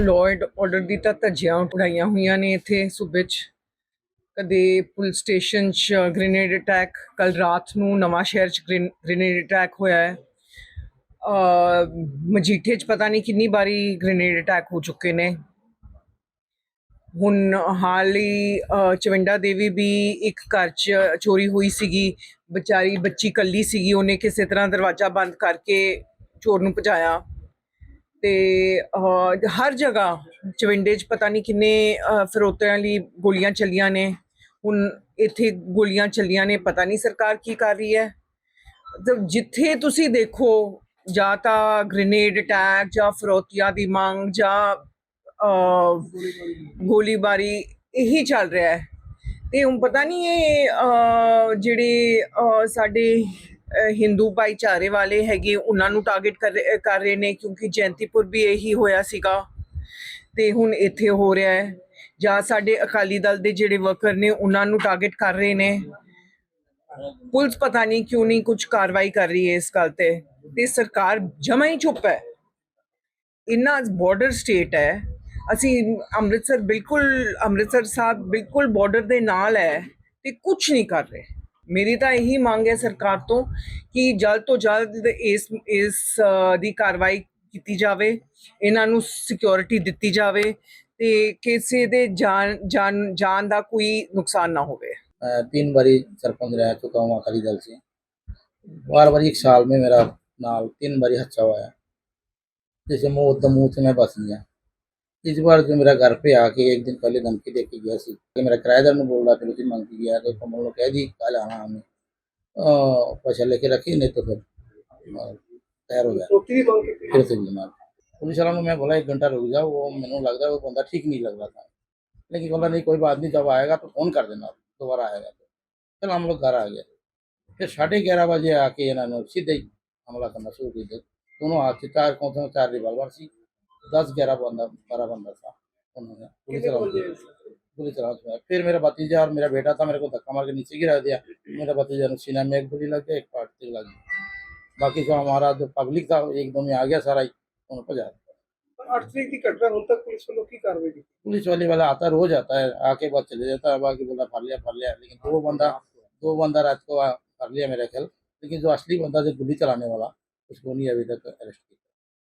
And order ਦੀ ਤਾਂ ਧੱਜੀਆਂ ਉਡਾਈਆਂ ਹੋਈਆਂ ਨੇ ਇੱਥੇ ਸੂਬੇ 'ਚ। ਕਦੇ ਪੁਲਿਸ ਸਟੇਸ਼ਨ 'ਚ ਗ੍ਰੇਨੇਡ ਅਟੈਕ ਕੱਲ ਰਾਤ ਨੂੰ ਨਵਾਂ ਸ਼ਹਿਰ 'ਚ ਗ੍ਰੇਨੇਡ ਅਟੈਕ ਹੋਇਆ ਹੈ। ਮਜੀਠੇ 'ਚ ਪਤਾ ਨਹੀਂ ਕਿੰਨੀ ਵਾਰੀ ਗ੍ਰੇਨੇਡ ਅਟੈਕ ਹੋ ਚੁੱਕੇ ਨੇ। ਹੁਣ ਹਾਲ ਹੀ ਚਵਿੰਡਾ ਦੇਵੀ ਵੀ ਇੱਕ ਘਰ 'ਚ ਚੋਰੀ ਹੋਈ ਸੀਗੀ। ਵਿਚਾਰੀ ਬੱਚੀ ਕੱਲੀ ਸੀਗੀ, ਉਹਨੇ ਕਿਸੇ ਤਰ੍ਹਾਂ ਦਰਵਾਜ਼ਾ ਬੰਦ ਕਰਕੇ ਚੋਰ ਨੂੰ ਭਜਾਇਆ। ਤੇ ਹਰ ਜਗ੍ਹਾ ਚਵਿੰਡੇ 'ਚ ਪਤਾ ਨਹੀਂ ਕਿੰਨੇ ਫਰੋਤਿਆਂ ਲਈ ਗੋਲੀਆਂ ਚੱਲੀਆਂ ਨੇ। ਹੁਣ ਇੱਥੇ ਗੋਲੀਆਂ ਚੱਲੀਆਂ ਨੇ, ਪਤਾ ਨਹੀਂ ਸਰਕਾਰ ਕੀ ਕਰ ਰਹੀ ਹੈ। ਜਿੱਥੇ ਤੁਸੀਂ ਦੇਖੋ, ਜਾਂ ਤਾਂ ਗ੍ਰੇਨੇਡ ਅਟੈਕ ਜਾਂ ਫਰੋਤੀਆਂ ਦੀ ਮੰਗ, ਜਾਂ ਗੋਲੀਬਾਰੀ, ਇਹੀ ਚੱਲ ਰਿਹਾ ਹੈ। ਤੇ ਹੁਣ ਪਤਾ ਨਹੀਂ ਇਹ ਜਿਹੜੇ ਸਾਡੇ ਹਿੰਦੂ ਭਾਈਚਾਰੇ ਵਾਲੇ ਹੈਗੇ, ਉਹਨਾਂ ਨੂੰ ਟਾਰਗੇਟ ਕਰ ਰਹੇ- ਕਰ ਰਹੇ ਨੇ, ਕਿਉਂਕਿ ਜੈਂਤੀਪੁਰ ਵੀ ਇਹੀ ਹੋਇਆ ਸੀਗਾ। ਤੇ ਹੁਣ ਇੱਥੇ ਹੋ ਰਿਹਾ ਹੈ। ਜਾਂ ਸਾਡੇ ਅਕਾਲੀ ਦਲ ਦੇ ਜਿਹੜੇ ਵਰਕਰ ਨੇ, ਉਹਨਾਂ ਨੂੰ ਟਾਰਗੇਟ ਕਰ ਰਹੇ ਨੇ। ਪੁਲਿਸ ਪਤਾ ਨਹੀਂ ਕਿਉਂ ਨਹੀਂ ਕੁਝ ਕਾਰਵਾਈ ਕਰ ਰਹੀ ਹੈ ਇਸ ਗੱਲ ਤੇ। ਤੇ ਸਰਕਾਰ ਜਮਾ ਹੀ ਚੁੱਪ ਹੈ। ਇੰਨਾ ਬਾਰਡਰ ਸਟੇਟ ਹੈ। ਅਸੀਂ ਅੰਮ੍ਰਿਤਸਰ ਬਿਲਕੁਲ, ਅੰਮ੍ਰਿਤਸਰ ਸਾਹਿਬ ਬਿਲਕੁਲ ਬਾਰਡਰ ਦੇ ਨਾਲ ਹੈ ਤੇ ਕੁਝ ਨਹੀਂ ਕਰ ਰਹੇ। ਮੇਰੀ ਤਾਂ ਇਹੀ ਮੰਗ ਹੈ ਸਰਕਾਰ ਤੋਂ ਕਿ ਜਲਦ ਤੋਂ ਜਲਦ ਇਸ ਇਸ ਅ, ਦੀ ਕਾਰਵਾਈ ਕੀਤੀ ਜਾਵੇ ਇਹਨਾਂ ਨੂੰ ਸਿਕਿਉਰਿਟੀ ਦਿੱਤੀ ਜਾਵੇ ਤੇ ਕਿਸੇ ਦੇ ਜਾਨ ਜਾਨ ਜਾਨ ਦਾ ਕੋਈ ਨੁਕਸਾਨ ਨਾ ਹੋਵੇ मैं तीन बारी सरपंच रह चुका हूँ अकाली दल से बार बार एक साल में मेरा नाल तीन बारी अच्छा हुआ है जैसे मुंह उद्दम मुंह से मैं बस गया इस बार जो मेरा घर पे आके एक दिन पहले धमकी दे के गया सी कि मेरा किराएदार ने बोल रहा फिर उसी मंग गया तो कमल ने कह दी कल आना हमें पैसा लेके रखी नहीं तो फिर तैयार हो गया फिर से बीमार पुलिस वालों ने मैं बोला एक घंटा रुक जाओ वो मैंने लगता है वो बंदा ठीक नहीं लग रहा था लेकिन बोला नहीं कोई बात नहीं जब आएगा तो फ़ोन कर देना दोबारा आएगा तो चल हम लोग घर आ गया फिर साढ़े ग्यारह बजे आके इन्होंने सीधे ही हमला करना शुरू कर दिया दोनों हाथ से चार कौन चार रिवाल्वर सी दस ग्यारह बंदा बारह बंदा था उन्होंने। पुलिस फिर मेरा भतीजा और मेरा बेटा था मेरे को धक्का मार के नीचे गिरा दिया। मेरा भतीजा ने सीना में एक गोली लग गया एक पार्ट तक लग गया। बाकी जो हमारा जो पब्लिक था एकदम ही आ गया सारा ही उन जा पुलिस वाले वाला आता रोज आता है आके बाद चले जाता है बाकी बोला फर लिया फर लिया। लेकिन दो बंदा दो बंदा रात को फर लिया मेरा ख्याल। लेकिन जो असली बंदा जो गोली चलाने वाला उसको नहीं अभी तक अरेस्ट किया।